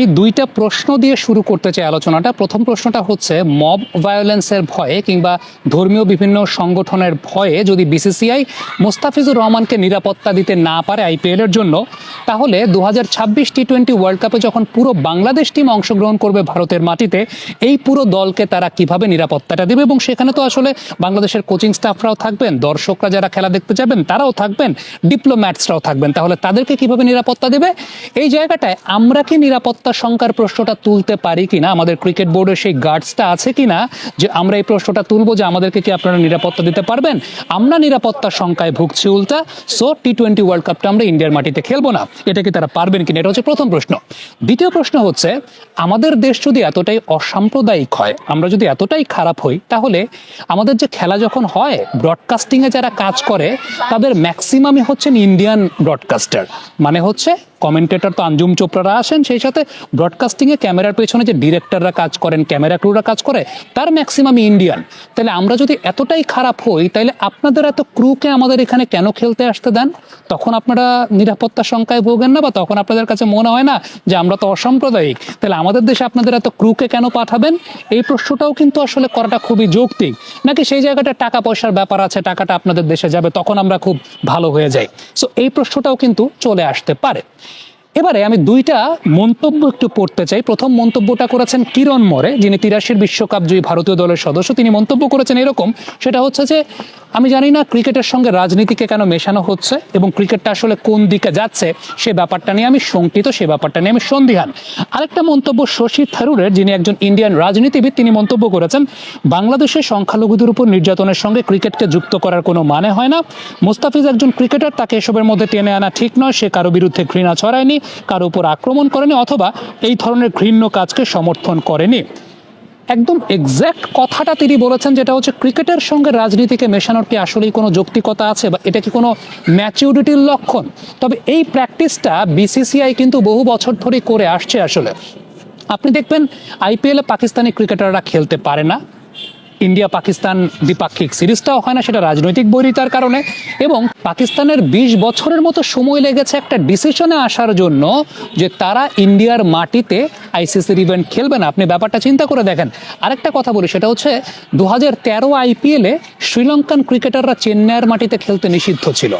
আমি দুইটা প্রশ্ন দিয়ে শুরু করতে চাই আলোচনাটা। প্রথম প্রশ্নটা হচ্ছে, মব ভায়োলেন্সের ভয়ে কিংবা ধর্মীয় বিভিন্ন সংগঠনের ভয়ে যদি বিসিসিআই মোস্তাফিজুর রহমানকে নিরাপত্তা দিতে না পারে আইপিএল এর জন্য, তাহলে দু হাজার ছাব্বিশ টি টোয়েন্টি ওয়ার্ল্ড কাপে যখন পুরো বাংলাদেশ টিম অংশগ্রহণ করবে ভারতের মাটিতে, এই পুরো দলকে তারা কীভাবে নিরাপত্তাটা দেবে? এবং সেখানে তো আসলে বাংলাদেশের কোচিং স্টাফরাও থাকবেন, দর্শকরা যারা খেলা দেখতে যাবেন, তারাও থাকবেন ডিপ্লোম্যাটসরাও থাকবেন। তাহলে তাদেরকে কীভাবে নিরাপত্তা দেবে? এই জায়গাটায় আমরা কি নিরাপত্তা শঙ্কার প্রশ্নটা তুলতে পারি কিনা? আমাদের ক্রিকেট বোর্ডের সেই গার্ডসটা আছে কিনা? যে আমরা এই প্রশ্নটা তুলবো যে আমাদেরকে কি আপনারা নিরাপত্তা দিতে পারবেন? আমরা নিরাপত্তা শঙ্কায় ভুগছি উল্টা। সো টি টোয়েন্টি ওয়ার্ল্ড কাপটা আমরা ইন্ডিয়ার মাটিতে খেলব না। এটা কি তারা পারবেন কিনা? এটা হচ্ছে প্রথম প্রশ্ন। দ্বিতীয় প্রশ্ন হচ্ছে, আমাদের দেশ যদি এতটাই অসাম্প্রদায়িক হয়, আমরা যদি এতটাই খারাপ হই, তাহলে আমাদের যে খেলা যখন হয় ব্রডকাস্টিংয়ে যারা কাজ করে, তাদের ম্যাক্সিমামই হচ্ছেন ইন্ডিয়ান ব্রডকাস্টার মানে হচ্ছে কমেন্টেটর তো আঞ্জুম চোপড়ারা আসেন, সেই সাথে ব্রডকাস্টিংয়ে ক্যামেরার পেছনে যে ডিরেক্টররা কাজ করেন ক্যামেরা ক্রুরা কাজ করে, তার ম্যাক্সিমাম ইন্ডিয়ান তাহলে আমরা যদি এতটাই খারাপ হই, তাহলে আপনাদের এত ক্রুকে আমাদের এখানে কেন খেলতে আসতে দেন? তখন আপনারা নিরাপত্তা শঙ্কায় ভোগেন না বা তখন আপনাদের কাছে মনে হয় না যে আমরা তো অসাম্প্রদায়িক। তাহলে আমাদের দেশে আপনাদের এত ক্রুকে কেন পাঠাবেন? এই প্রশ্নটাও কিন্তু আসলে করাটা খুবই যৌক্তিক। নাকি সেই জায়গাটা টাকা পয়সার ব্যাপার আছে, টাকাটা আপনাদের দেশে যাবে, তখন আমরা খুব ভালো হয়ে যাই। সো এই প্রশ্নটাও কিন্তু চলে আসতে পারে। এবারে আমি দুইটা মন্তব্য একটু পড়তে চাই। প্রথম মন্তব্যটা করেছেন কিরণ মরে, যিনি তিরাশির বিশ্বকাপ জয়ী ভারতীয় দলের সদস্য। তিনি মন্তব্য করেছেন এরকম, সেটা হচ্ছে যে, আমি জানি না ক্রিকেটের সঙ্গে রাজনীতিকে কেন মেশানো হচ্ছে এবং ক্রিকেটটা আসলে কোন দিকে যাচ্ছে, সে ব্যাপারটা নিয়ে আমি শঙ্কিত, সে ব্যাপারটা নিয়ে আমি সন্দিহান। আরেকটা মন্তব্য শশী থারুরের, যিনি একজন ইন্ডিয়ান রাজনীতিবিদ, তিনি মন্তব্য করেছেন, বাংলাদেশের সংখ্যালঘুদের উপর নির্যাতনের সঙ্গে ক্রিকেটকে যুক্ত করার কোনো মানে হয় না। মুস্তাফিজ একজন ক্রিকেটার, তাকে এসবের মধ্যে টেনে আনা ঠিক নয়, সে কারও বিরুদ্ধে ঘৃণা ছড়ায়নি। কারও উপর আক্রমণ করেনি অথবা এই ধরনের ঘৃণ্য কাজকে সমর্থন করেনি। একদম এক্স্যাক্ট কথাটা তিনি বলেছেন যেটা হচ্ছে ক্রিকেটের সঙ্গে রাজনীতিকে মেশানোর কি আসলেই কোনো যৌক্তিকতা আছে বা এটা কি কোনো ম্যাচিউরিটির লক্ষণ? তবে এই প্র্যাকটিসটা বিসিসিআই কিন্তু বহু বছর ধরেই করে আসছে আসলে। আপনি দেখবেন আইপিএলে পাকিস্তানি ক্রিকেটাররা খেলতে পারে না। ইন্ডিয়া পাকিস্তান দ্বিপাক্ষিক সিরিজটাও হয় না, সেটা রাজনৈতিক বৈরিতার কারণে। এবং পাকিস্তানের বিশ বছরের মতো সময় লেগেছে একটা ডিসিশনে আসার জন্য যে তারা ইন্ডিয়ার মাটিতে আইসিসির ইভেন্ট খেলবে না। আপনি ব্যাপারটা চিন্তা করে দেখেন। আরেকটা কথা বলি, সেটা হচ্ছে দু হাজার তেরো আইপিএলে শ্রীলঙ্কান ক্রিকেটাররা চেন্নাইয়ের মাটিতে খেলতে নিষিদ্ধ ছিল।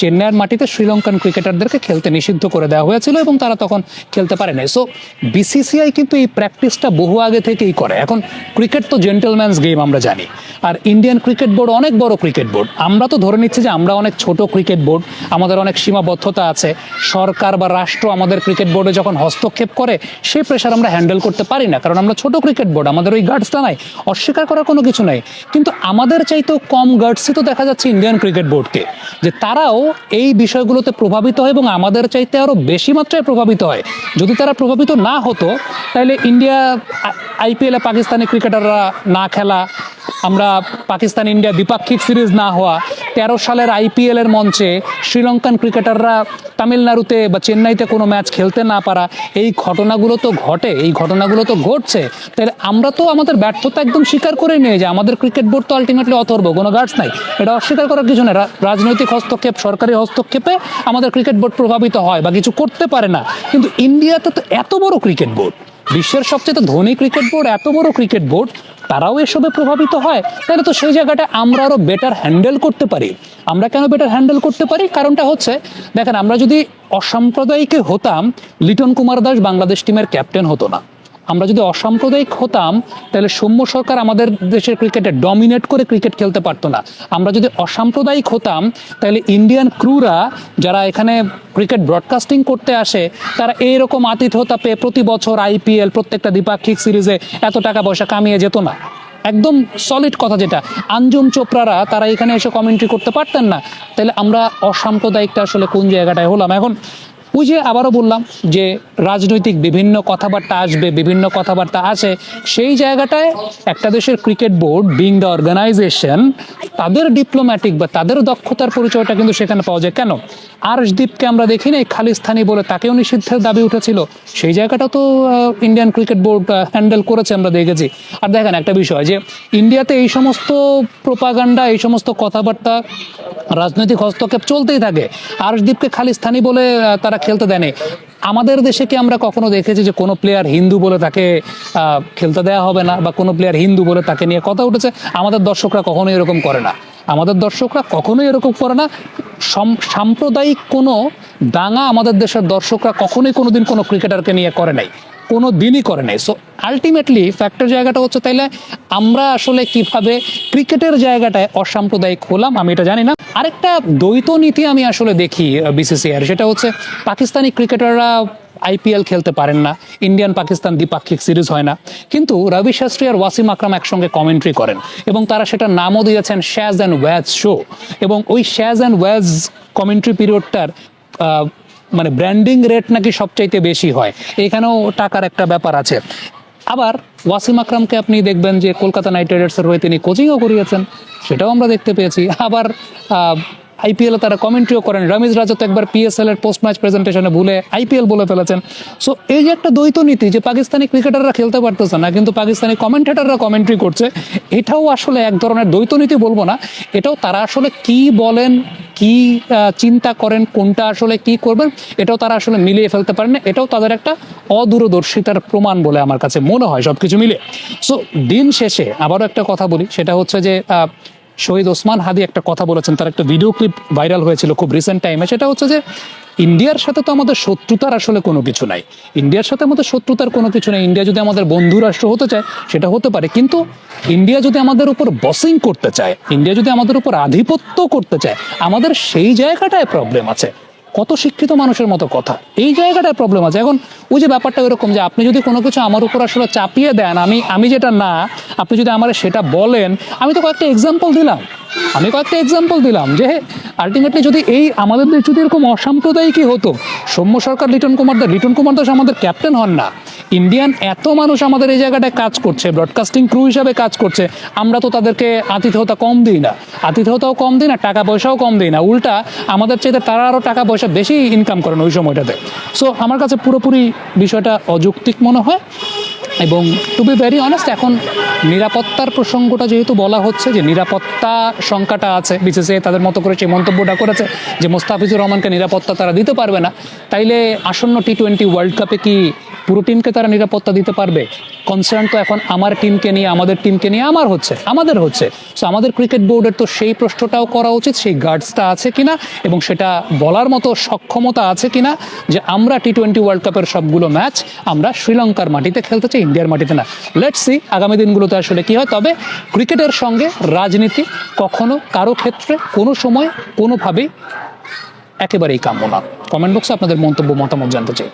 চেন্নাইয়ের মাটিতে শ্রীলঙ্কান ক্রিকেটারদেরকে খেলতে নিষিদ্ধ করে দেওয়া হয়েছিল এবং তারা তখন খেলতে পারে নাই সো বিসিসিআই কিন্তু এই প্র্যাকটিসটা বহু আগে থেকেই করে। এখন ক্রিকেট তো জেন্টেলম্যানস গেম আমরা জানি। আর ইন্ডিয়ান ক্রিকেট বোর্ড অনেক বড় ক্রিকেট বোর্ড আমরা তো ধরে নিচ্ছি যে আমরা অনেক ছোট ক্রিকেট বোর্ড আমাদের অনেক সীমাবদ্ধতা আছে। সরকার বা রাষ্ট্র আমাদের ক্রিকেট বোর্ডে যখন হস্তক্ষেপ করে, সেই প্রেশার আমরা হ্যান্ডেল করতে পারি না। কারণ আমরা ছোট ক্রিকেট বোর্ড আমাদের ওই গার্ডসটা নাই। অস্বীকার করার কোনো কিছু নাই। কিন্তু আমাদের চাইতেও কম গার্ডসই তো দেখা যাচ্ছে ইন্ডিয়ান ক্রিকেট বোর্ডকে যে তারাও এই বিষয়গুলোতে প্রভাবিত হয় এবং আমাদের চাইতে আরও বেশি মাত্রায় প্রভাবিত হয়। যদি তারা প্রভাবিত না হতো, তাহলে ইন্ডিয়া আইপিএলে পাকিস্তানি ক্রিকেটাররা না খেলা, আমরা পাকিস্তান ইন্ডিয়া দ্বিপাক্ষিক সিরিজ না হওয়া তেরো সালের আইপিএল এর মঞ্চে শ্রীলঙ্কান ক্রিকেটাররা তামিলনাড়ুতে বা চেন্নাইতে কোনো ম্যাচ খেলতে না পারা এই ঘটনাগুলো তো ঘটে, এই ঘটনাগুলো তো ঘটছে। তাহলে আমরা তো আমাদের ব্যর্থতা একদম স্বীকার করে নিয়ে যে আমাদের ক্রিকেট বোর্ড তো আলটিমেটলি অথর্ব, কোনো গার্ডস নাই। এটা অস্বীকার করার কিছু নেই। রাজনৈতিক হস্তক্ষেপ, সরকারি হস্তক্ষেপে আমাদের ক্রিকেট বোর্ড প্রভাবিত হয় বা কিছু করতে পারে না। কিন্তু ইন্ডিয়াতে তো এত বড় ক্রিকেট বোর্ড, বিশ্বের সবচেয়ে তো ধনী ক্রিকেট বোর্ড, এত বড় ক্রিকেট বোর্ড তারাও এসবে প্রভাবিত হয়। তাহলে তো সেই জায়গাটা আমরা আরও বেটার হ্যান্ডেল করতে পারি। আমরা কেন বেটার হ্যান্ডেল করতে পারি? কারণটা হচ্ছে, দেখেন, আমরা যদি অসাম্প্রদায়িক হতাম, লিটন কুমার দাস বাংলাদেশ টিমের ক্যাপ্টেন হতো না। আমরা যদি অসাম্প্রদায়িক হতাম, তাহলে সৌম্য সরকার আমাদের দেশের ক্রিকেটে ডমিনেট করে ক্রিকেট খেলতে পারতো না। আমরা যদি অসাম্প্রদায়িক হতাম, তাহলে ইন্ডিয়ান ক্রুরা যারা এখানে ক্রিকেট ব্রডকাস্টিং করতে আসে, তারা এইরকম আতিথ্যতা পেয়ে প্রতি বছর আইপিএল প্রত্যেকটা দ্বিপাক্ষিক সিরিজে এত টাকা পয়সা কামিয়ে যেত না। একদম সলিড কথা যেটা। আঞ্জুম চোপড়ারা, তারা এখানে এসে কমেন্ট্রি করতে পারতেন না। তাহলে আমরা অসাম্প্রদায়িকটা আসলে কোন জায়গাটায় হলাম? এখন ওই যে আবারও বললাম যে রাজনৈতিক বিভিন্ন কথাবার্তা আসবে, বিভিন্ন কথাবার্তা আসে, সেই জায়গাটায় একটা দেশের cricket board being the organisation তাদের ডিপ্লোম্যাটিক বা তাদের দক্ষতার পরিচয়টা কিন্তু সেখানে পাওয়া যায়। কেন? আর্শদীপকে আমরা দেখি না খালিস্তানি বলে তাকেও নিষিদ্ধের দাবি উঠেছিল। সেই জায়গাটা তো ইন্ডিয়ান ক্রিকেট বোর্ড হ্যান্ডেল করেছে আমরা দেখেছি। আর দেখেন একটা বিষয় যে ইন্ডিয়াতে এই সমস্ত প্রোপাগান্ডা এই সমস্ত কথাবার্তা রাজনৈতিক হস্তক্ষেপ চলতেই থাকে। আর্শদীপকে খালিস্তানি বলে তারা খেলতে দেয়নি। আমাদের দেশে কি আমরা কখনো দেখেছি যে কোনো প্লেয়ার হিন্দু বলে তাকে খেলতে দেওয়া হবে না বা কোনো প্লেয়ার হিন্দু বলে তাকে নিয়ে কথা উঠেছে? আমাদের দর্শকরা কখনো এরকম করে না। আমাদের দর্শকরা কখনোই এরকম করে না। সাম্প্রদায়িক কোনো দাঙ্গা আমাদের দেশের দর্শকরা কখনোই কোনোদিন কোনো ক্রিকেটারকে নিয়ে করে নাই। কোনো দিনই করে নাই। সো আলটিমেটলি ফ্যাক্টর জায়গাটা হচ্ছে তাইলে আমরা আসলে কীভাবে ক্রিকেটের জায়গাটায় অসাম্প্রদায়িক হলাম, আমি এটা জানি না। আরেকটা দ্বৈত নীতি আমি আসলে দেখি বিসিসিআর সেটা হচ্ছে পাকিস্তানি ক্রিকেটাররা আইপিএল খেলতে পারেন না, ইন্ডিয়ান পাকিস্তান দ্বিপাক্ষিক সিরিজ হয় না। কিন্তু রবি শাস্ত্রী আর ওয়াসিম আকরাম একসঙ্গে কমেন্ট্রি করেন এবং তারা সেটার নামও দিয়েছেন শ্যাজ অ্যান্ড ওয়াজ শো এবং ওই শ্যাজ অ্যান্ড ওয়াজ কমেন্ট্রি পিরিয়ডটার মানে ব্র্যান্ডিং রেট নাকি সবচাইতে বেশি হয়। এখানেও টাকার একটা ব্যাপার আছে। আবার ওয়াসিম আকরামকে আপনি দেখবেন যে কলকাতা নাইট রাইডার্সের হয়ে তিনি কোচিংও করিয়েছেন, সেটাও আমরা দেখতে পেয়েছি। আবার আইপিএলে তারা কমেন্ট্রিও করেন রমিজ রাজা তো একবার পিএসএল এর পোস্ট ম্যাচ প্রেজেন্টেশনে ভুলে আইপিএল বলে ফেলেছেন। সো এই যে একটা দ্বৈত নীতি যে পাকিস্তানি ক্রিকেটাররা খেলতে পারতেছে না, কিন্তু পাকিস্তানি কমেন্টেটাররা কমেন্ট্রি করছে, এটাও আসলে এক ধরনের দ্বৈত নীতি বলব না, এটাও তারা আসলে কি বলেন কি চিন্তা করেন, কোনটা আসলে কি করবেন, এটাও তারা আসলে মিলিয়ে ফেলতে পারেন না। এটাও তাদের একটা অদূরদর্শিতার প্রমাণ বলে আমার কাছে মনে হয় সব কিছু মিলে সো দিন শেষে আবারও একটা কথা বলি, সেটা হচ্ছে যে শহীদ ওসমান হাদি একটা কথা বলেছেন, তার একটা ভিডিও ক্লিপ ভাইরাল হয়েছিল খুব রিসেন্ট টাইমে সেটা হচ্ছে যে ইন্ডিয়ার সাথে তো আমাদের শত্রুতার আসলে কোনো কিছু নাই। ইন্ডিয়ার সাথে আমাদের শত্রুতার কোনো কিছু নাই। ইন্ডিয়া যদি আমাদের বন্ধু রাষ্ট্র হতে চায়, সেটা হতে পারে। কিন্তু ইন্ডিয়া যদি আমাদের উপর বসিং করতে চায়, ইন্ডিয়া যদি আমাদের উপর আধিপত্য করতে চায়, আমাদের সেই জায়গাটায় প্রবলেম আছে। কত শিক্ষিত মানুষের মতো কথা। এই জায়গাটায় প্রবলেম আছে। এখন ওই যে ব্যাপারটা এরকম যে আপনি যদি কোনো কিছু আমার উপর আসলে চাপিয়ে দেন, আমি আমি যেটা না, আপনি যদি আমার সেটা বলেন, আমি তো কয়েকটা এক্সাম্পল দিলাম। আমি কয়েকটা এক্সাম্পল দিলাম যে আলটিমেটলি যদি এই আমাদের যদি এরকম অসাম্প্রদায়িকই হতো, সৌম্য সরকার, লিটন কুমার দাস লিটন কুমার দাস আমাদের ক্যাপ্টেন হন না। ইন্ডিয়ান এত মানুষ আমাদের এই জায়গাটায় কাজ করছে ব্রডকাস্টিং ক্রু হিসাবে কাজ করছে, আমরা তো তাদেরকে আতিথেয়তা কম দিই না। আতিথেয়তাও কম দিই না, টাকা পয়সাও কম দিই না। উল্টা, আমাদের চাইতে তারা আরও টাকা পয়সা বেশি ইনকাম করেন ওই সময়টাতে। সো আমার কাছে পুরোপুরি বিষয়টা অযৌক্তিক মনে হয় এবং টু বি ভেরি অনেস্ট এখন নিরাপত্তার প্রসঙ্গটা যেহেতু বলা হচ্ছে যে নিরাপত্তা সংখ্যাটা আছে, বিশেষে তাদের মতো করে সেই মন্তব্যটা করেছে যে মোস্তাফিজুর রহমানকে নিরাপত্তা তারা দিতে পারবে না, তাইলে আসন্ন টি টোয়েন্টি ওয়ার্ল্ড কাপে কি পুরো টিমকে তারা নিরাপত্তা দিতে পারবে। কনসার্ন তো এখন আমার টিমকে নিয়ে, আমাদের টিমকে নিয়ে, আমার হচ্ছে, আমাদের হচ্ছে। সো আমাদের ক্রিকেট বোর্ডের তো সেই প্রশ্নটাও করা উচিত, সেই গার্ডসটা আছে কিনা, এবং সেটা বলার মতো সক্ষমতা আছে কিনা, যে আমরা টি টোয়েন্টি ওয়ার্ল্ড কাপের সবগুলো ম্যাচ আমরা শ্রীলঙ্কার মাটিতে খেলতে চাই, ইন্ডিয়ার মাটিতে না। লেটস সি আগামী দিনগুলোতে আসলে কি হয়? তবে ক্রিকেটের সঙ্গে রাজনীতি কখনো, কারও ক্ষেত্রে, কোনো সময়, কোনোভাবেই একেবারেই কাম্য না। কমেন্ট বক্সে আপনাদের মন্তব্য, মতামত জানতে চাই।